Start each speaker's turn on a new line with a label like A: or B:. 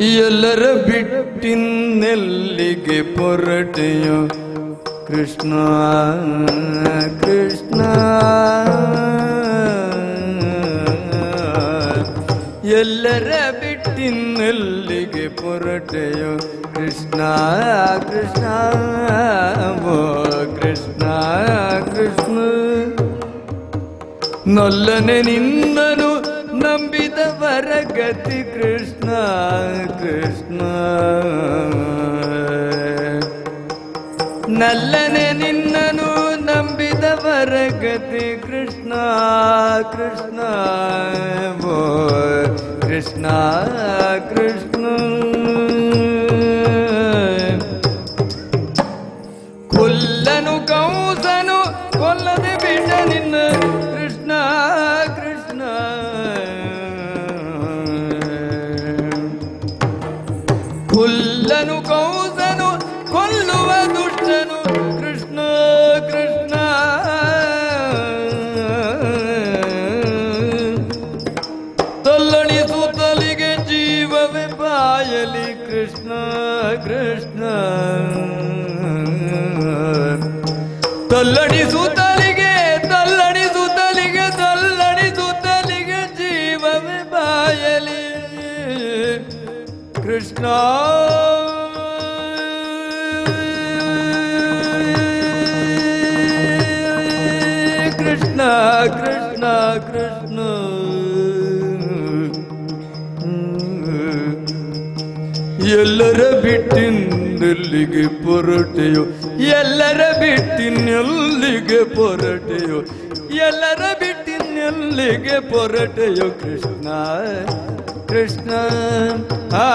A: ಎಲ್ಲರ ಬಿಟ್ಟಿನ್ನೆಲ್ಲಿಗೆ ಪೊರಟೆಯೋ ಕೃಷ್ಣ ಕೃಷ್ಣ ಎಲ್ಲರ ಬಿಟ್ಟಿನ್ನೆಲ್ಲಿಗೆ ಪೊರಟೆಯೋ ಕೃಷ್ಣ ಕೃಷ್ಣ ಓ ಕೃಷ್ಣ ಕೃಷ್ಣ ನೊಲ್ಲನೆ ನಿನ್ನನು ಗತಿ ಕೃಷ್ಣ ಕೃಷ್ಣ. ನಲ್ಲನೆ ನಿನ್ನನು ನಂಬಿದವರ ಗತಿ ಕೃಷ್ಣ ಕೃಷ್ಣ. ಓ, ಕೃಷ್ಣ ಕೃಷ್ಣ. ಕೊಲ್ಲನು ಕೌಸನು ಕೊಲ್ಲದೆ ಕೊಲ್ಲನು ಕೌಸನು ಕೊಲ್ಲುವ ದುಷ್ಟನು ಕೃಷ್ಣ ಕೃಷ್ಣ. ತಲ್ಲಣಿಸುತ್ತಲಿಗೆ ಜೀವವೇ ಬಾಯಲಿ ಕೃಷ್ಣ ಕೃಷ್ಣ. ತಲ್ಲಣಿಸುತ್ತಲಿಗೆ ಕೃಷ್ಣ. ಕೃಷ್ಣ ಕೃಷ್ಣ ಕೃಷ್ಣ. ಎಲ್ಲರ ಬಿಟ್ಟಿನಲ್ಲಿಗೆ ಪೊರಟೆಯೋ ಎಲ್ಲರ ಬಿಟ್ಟಿನಲ್ಲಿಗೆ ಪೊರಟೆಯೋ ಎಲ್ಲರ ಬಿಟ್ಟಿನೆಲ್ಲಿಗೆ ಪೊರಟೆಯೋ ಕೃಷ್ಣ ಕೃಷ್ಣ. ಆ